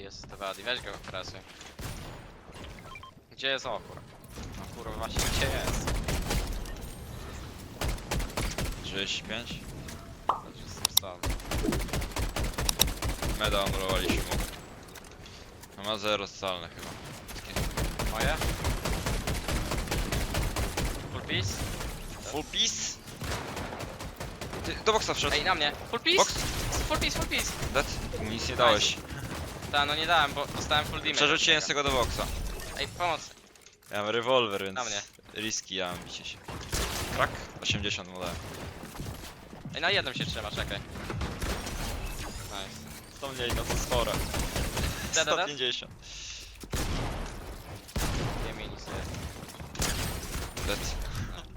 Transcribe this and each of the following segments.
jest to Wadi, weź go presuj. Gdzie jest opór? No kurwa, właśnie gdzie jest? 35. Dobrze, jestem sam. Meda anulowaliśmy mu. No ma zero scalne chyba. Moje? Full piece? Full piece? Ty, do boksa wszedł. Ej, na mnie! Full piece! Box? Full piece, full piece! Dead? Nic nie dałeś. Ta, no nie dałem, bo dostałem full damage. Przerzuciłem z tego do boksa. Ej, pomoc! Ja mam rewolwer, więc Na mnie. riski ja mam bicie się. Krak? 80 mu dałem. Ej, na jednym się trzyma, czekaj. Nice. 100 mniej, no to dead? 150. Nie mini sobie. Dead.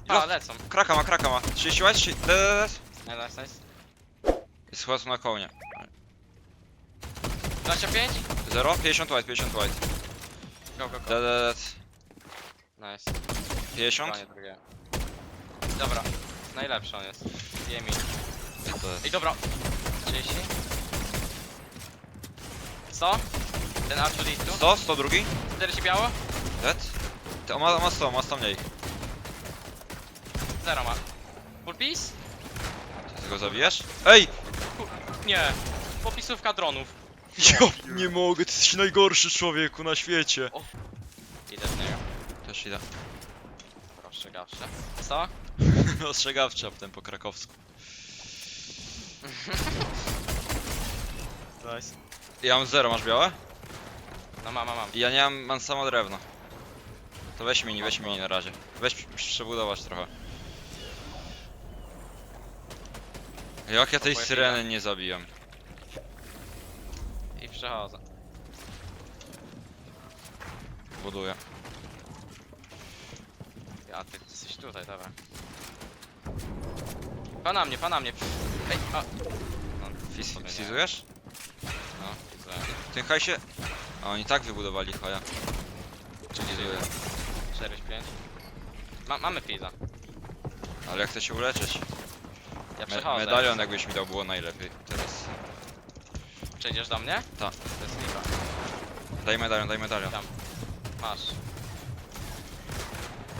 A, lecą. Kraka ma, kraka ma. 30 white? 30... Dead, dead, dead. Nice, nice, nice. Jest chyba na kołnie. 25? 0? 50 white, 50 white. Go, go, go. Dead, dead, dead. Nice. 50? Koniec drugiego. Dobra. Najlepszy on jest. Dwie mi. Dead, dead. Ej, dobra. 30. Co? Ten Archer tu? 100? 100 drugi? 40 biało? Dead? On ma, ma 100, ma 100 mniej. Zero ma. Full piece? Ty go zabijesz? Ej! Nie. Popisówka dronów. Ja nie mogę, ty jesteś najgorszy człowieku na świecie. Idę z niego. Też idę. Proszę, gawsze. Co? Ostrzegawczy aptem po krakowsku. Nice. Ja mam 0, masz białe? No mam, mam, mam. Ja nie mam, mam samo drewno. To weź mini, weź mini na razie. Weź prze- przebudować trochę. Jak ja tej Moja syreny nie zabiłem? Przechodzę. Buduję. Ja, ty jesteś tutaj, dobra. Pana mnie, pana mnie. Ej, a. No, Fis sobie nie. fizujesz? No, widzę. W tym hajsie? A oni tak wybudowali haja. Czy fizuję? 4, 5. Ma, mamy Fiza. Ale ja chcę się uleczyć. Ja Me przechodzę. medalion jakbyś mi dał było najlepiej. Przejdziesz do mnie? Tak. To jest lipa. Daj medalion, daj medalion. Tam. Masz.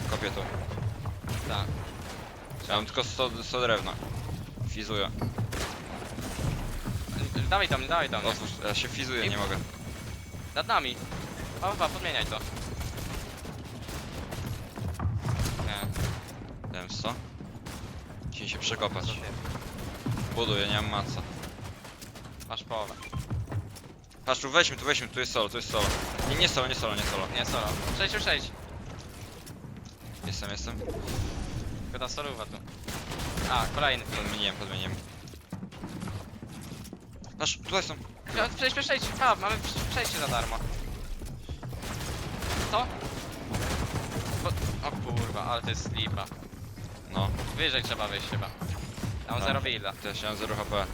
Kopię to. Tak. Ja mam tylko 100, 100 drewna. Fizuję. Dawaj do mnie, dawaj do mnie. Otwórz, ja się fizuję, nie mogę. Nad nami. Pa, podmieniaj to. Nie. Dałem 100. Chciałem się przekopać. co? Buduję, nie mam maca. Masz połowę. Patrz, tu weźmy, tu weźmy, tu jest solo, tu jest solo. Nie, nie solo, nie solo, nie solo. Nie, solo. Przejdź, już przejdź. Jestem, jestem. Tylko ta soluwa tu. A, kolejny. Podmieniłem, podmieniłem. Patrz, tutaj są. Ja, Przejdź, przejdź, przejdź. A, mamy prze- przejście za darmo. Co? Bo... O kurwa, ale to jest lipa. No, Wyżej trzeba wyjść chyba. Ja mam Tak. zero builda. też ja mam 0 HP.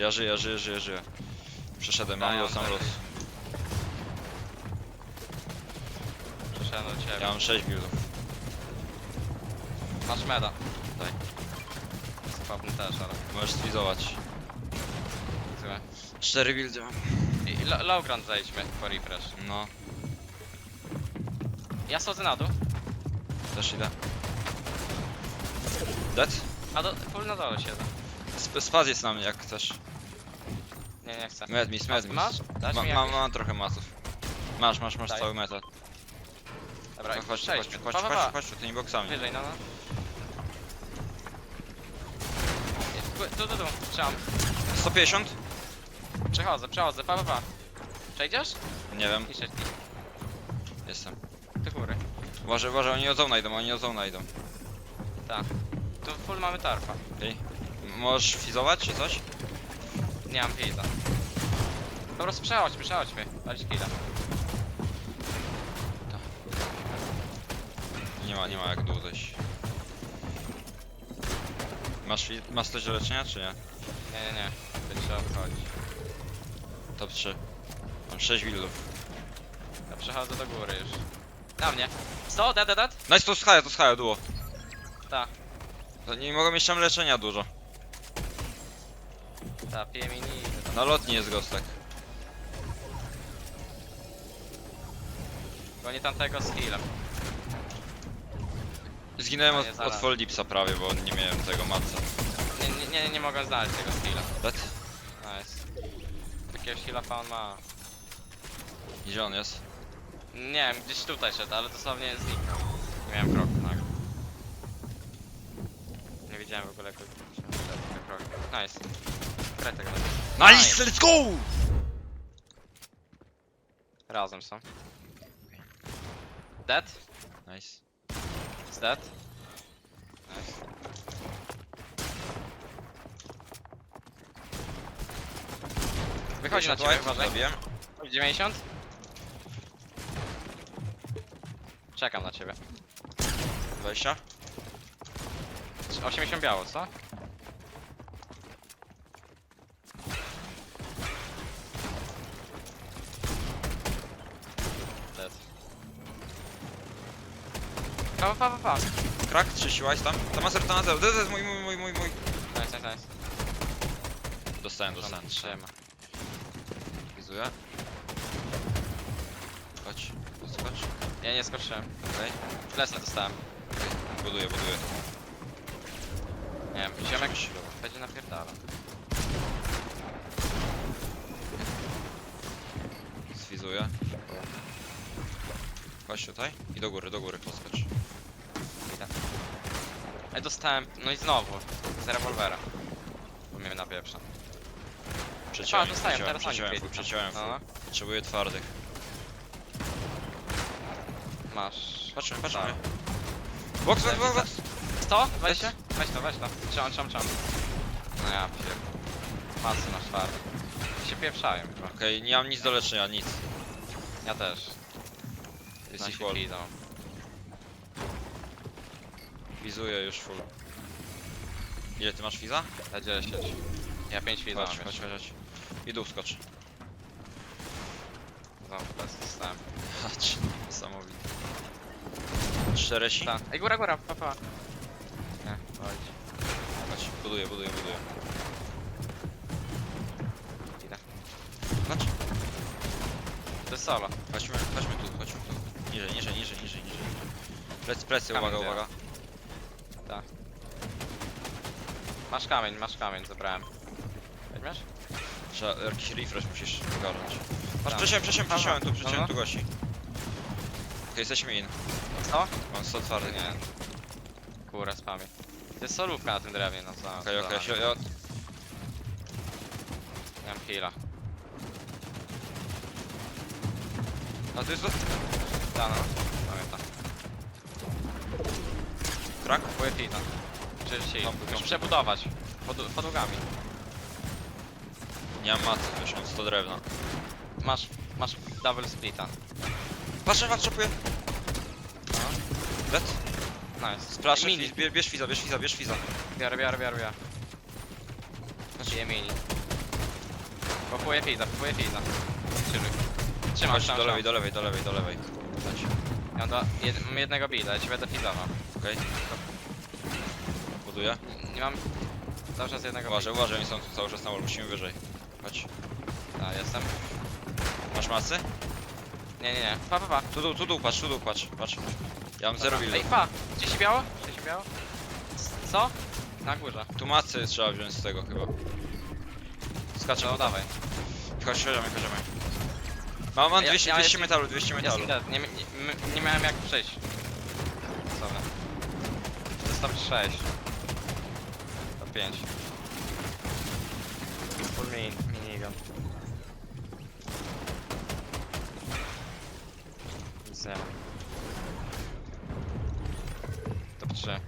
Ja żyję, żyję, żyję, żyję. Przeszedłem, mam Ja los, mam los. Przeszedłem do ciebie. Ja mam 6 buildów. Masz meda. Daj. Słabny też, ale... Możesz sfizować. Złe. 4 buildy mam. I lo- low ground zejdźmy po refresh. No, Ja schodzę na dół. też idę. Dead? A do, full na dole siedzę. Sp spaz jest na mnie, jak chcesz. Nie, nie chcę. Medmis, medmis. Masz? Dasz mi mam, jakieś? mam trochę maców. Masz, masz, masz Daj. cały metal. Dobra, No, chodź, chodź, przejdźmy. chodź, Pa, pa, chodź, pa. chodź, tymi boksami. Wyżej, no no. Tu, tu, tu, tu. Trzymam. 150? Przechodzę, przechodzę, pa, pa, pa. Przejdziesz? Nie wiem, I sześć. jestem. Do góry. Uważaj, uważaj, oni od zona idą, oni od zona idą. Tak. Tu full mamy tarpa. Okej. M- Możesz fizować czy coś? Nie mam pizza. Po prostu przechodźmy, przechodźmy. Dać killa. Nie ma, nie ma jak zejść. Masz, fi- masz coś do leczenia czy nie? Nie, nie, nie. To trzeba obchodzić. Top 3. Mam 6 buildów. Ja przechodzę do góry już. Na mnie. 100, dead, dead, dead. Nice, to schaja, to schaja, duo. Tak. To nie mogą mieć tam leczenia dużo. Ta, pije mini. Na lotni jest gostek. Goni tamtego z healem. Zginąłem od, nie, od zaraz. Foldipsa prawie, bo nie miałem tego matca. Nie, nie, nie, nie mogę znaleźć tego z healem. Dead? Nice. Jakiegoś heala pan ma. Gdzie on jest? Nie wiem, gdzieś tutaj szedł, ale dosłownie zniknął. Nie miałem kroku nagle. Nie widziałem w ogóle jak. Nice. Kraj tego. Nice, let's go! Razem są. Dead? Nice. Is dead? Nice. Wychodzi na ciebie, uważaj. Zabiłem. 90? Czekam na ciebie. 20. 80 biało, co? Dead. Pa, pa, pa, pa. Krak, 30 white tam. To master to jest mój, mój, mój, mój, mój. Nice, nice, nice. Dostałem, dostałem. trzyma. Wizuję. Chodź. Chodź. Ja nie skoczyłem. Okej. Lesę dostałem. Buduję, buduję. Nie wiem, ziomek będzie napierdala. Sfizuję. Chodź tutaj. I do góry, do góry podskocz. Ej, dostałem, no i znowu. Z rewolwera. Bo mnie na pieprza. A, Przeciąłem, dostaję, przeciąłem, teraz oni przeciąłem, przeciąłem. No, Potrzebuję twardych. masz. Patrzmy, patrzmy. Tak. Box, box, box, box. 100? Weź się? Weź to, weź to. Czam, czam, czam. No ja pier... Masy na czwarty. Się pieprzają chyba. Okej, nie mam nic do leczenia, nic. Ja też. Jest ich wall. idą. Wizuję już full. Ile ty masz fiza? Ja 10. Ja 5 widzę Chodź, mam chodź, chodź, chodź. I dół skocz. Znowu bez dostałem. Chodź, niesamowite. Czteresi? Ta. Ej, góra, góra, papa. Nie, chodź. Chodź, buduję, buduję, buduję. Idę. Chodź, To jest solo. chodźmy, chodźmy tu, chodźmy tu. Niżej, niżej, niżej, niżej, niżej. Plecy, plecy, uwaga, uwaga. Masz kamień, masz kamień, zabrałem. Weźmiesz? Trzeba, jakiś refresh musisz ogarnąć. Masz, Tak. przesiałem, przesiałem, Aha, przesiałem tu, przesiałem aha. tu gości. Okej, jesteśmy in. Co? Mam 100 twardy. Nie. Kurę, spamie. To jest solówka na tym drewnie, no co? Okej, okej, ja, ja, Nie mam heala. A to jest... Da, no. Czy heal? Tam, Musisz tam. przebudować. Pod, podłogami. Nie mam macy, już mam 100 drewna. Masz, masz double splita. Patrzę, patrzę, czepuję. No. Dead? Nice. Splash, mini. fiz, bierz, bierz fiza, bierz fiza, bierz fiza. Biorę, biorę, biorę, biorę. Znaczy mini. Kupuję fiza, kupuję fiza. Chodź tam, do lewej, do lewej, do lewej, do lewej. Chodź. Ja mam, dwa, jed, mam jednego builda, ja ci będę fizował. Okej. Buduję. Nie- mam... Cały czas jednego Uważaj, uważaj, oni są tu cały czas na wall, musimy wyżej. Chodź. A, jestem. Masz masy? Nie, nie, nie. Pa, pa, pa. Tu dół, tu dół, patrz, tu dół, patrz, patrz. Ja mam zero Ej, buildów. pa! Gdzieś biało? Gdzieś biało? Co? Na górze. Tu macy trzeba wziąć z tego chyba. Skaczę, No, dawaj. Chodź, chodźmy, chodźmy. Mam, mam Ja- 200, ja 200 jestem- metalu, 200 Jest metalu. nie, nie, nie miałem jak przejść. Dobra. Zostaw 6. To 5. Full min, minigun. Nic nie ma. Top 3.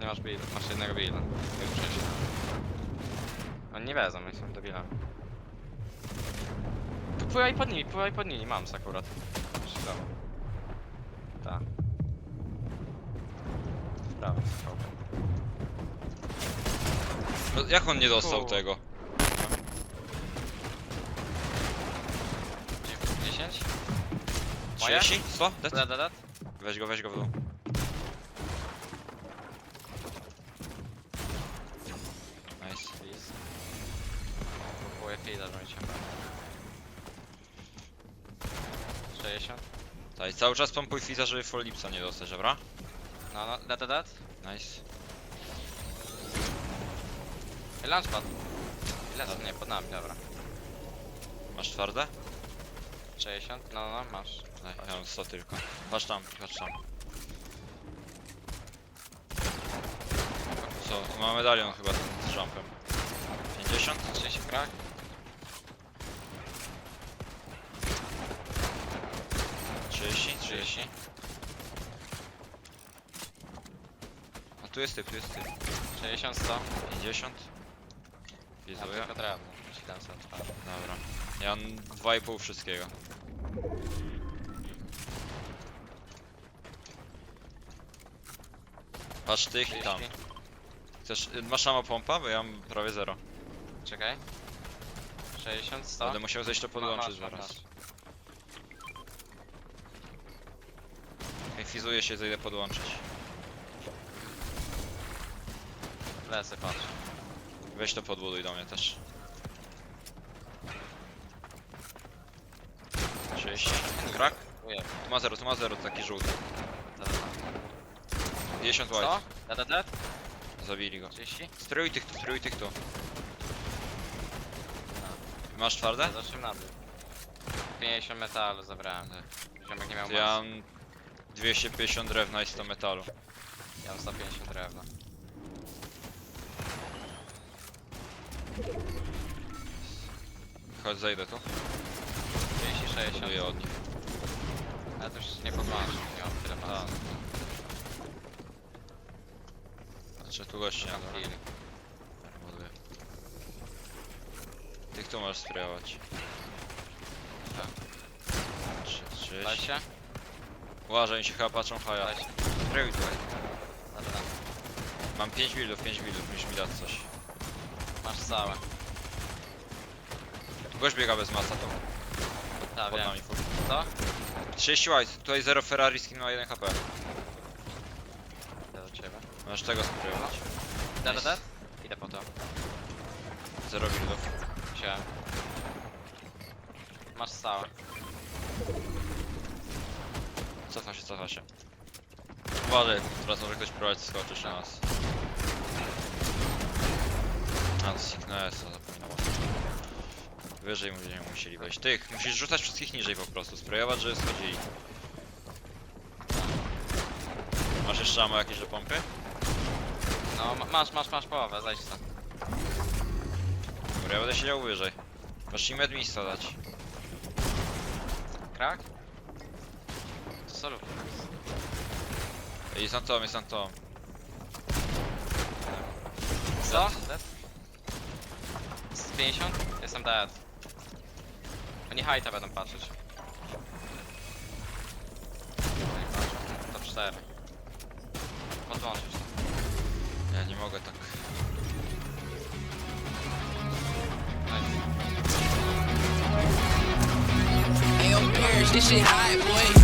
Nie masz build, masz jednego builda. Już przejść. Oni nie wezmą, oni są debilami. Pływaj pod nimi, pływaj pod nimi, mam akurat. Przydało. Prawo. No, jak on nie dostał tego? 10? Moje? 30? 100? Dead? Weź go, weź go w dół. Nice. Please. Okej, dobra, idźmy. 60. Tak, i cały czas pompuj Fiza, żeby full lipsa nie dostać, dobra? No, no, dead, dead, dead. Nice. Ej, Launchpad. Lecę, nie, pod nami, dobra. Masz twarde? 60, no, no, masz. Daj, ja mam 100 tylko. Patrz tam, patrz tam. Co, ma medalion chyba ten z jumpem. 50? 30 krak. Trzydzieści? 30. A tu jest typ, tu jest typ. 60, 100. 50? Ja Wizuję. tylko drewno. 700 twarz. Dobra. Ja mam 2,5 wszystkiego. Patrz tych i tam. 30. Chcesz, masz samo pompa? Bo ja mam prawie zero. Czekaj. 60, 100. Będę musiał zejść to podłączyć Ma- masz, zaraz. Ej, fizuję się, zejdę podłączyć. Lecę, patrz. Weź to podbuduj do mnie też. 30. Krak? Tu ma 0, tu ma 0, taki żółty. Dobra. 50 Co? white. Dead, dead, dead. Zabili go. 30? Strój tych tu, strój tych tu. Masz twarde? Ja zacząłem na dół. 50 metalu zabrałem. Ziomek nie miał ja masy. mam 250 drewna i 100 metalu. Ja mam 150 drewna. Chodź, zejdę tu. 30, 60. Buduję od nich. Ja to już nie podłączę, nie mam tyle Tak. masy. Znaczy tu gości nie Tam kill. Buduję. Tych tu możesz sprayować. Tak. 30. Daj się? Uważaj, oni się chyba patrzą haja. Się. Tutaj. Dobra. Mam 5 buildów, 5 buildów, musisz mi dać coś. Masz całe. Gość biega bez masa, to Tak, pod wiem. nami full. Co? 30 white, tutaj 0 Ferrari, skin ma 1 HP. Idę do ciebie. Możesz tego sprayować. Dead, dead, dead? Idę po to. 0 buildów. Wziąłem. Masz całe. Cofa się, cofa się. Uważaj, teraz może ktoś próbować skoczyć na nas. A, to tym. Wyżej będziemy musieli wejść. Tych, musisz rzucać wszystkich niżej po prostu, sprayować, żeby schodzili. Masz jeszcze ammo jakieś do pompy? No, ma- masz, masz, masz połowę, zajdź tam. Dobra, ja będę siedział wyżej. Masz im admista dać. Krak? Co lub? Jest na tom, jest na tom. Co? Z 50? Jestem dead. Oni hajta będą patrzeć. Patrzą. Top 4. Podłączyć. Ja nie mogę tak. Nice. Ayo, Paris, this shit hot, boy.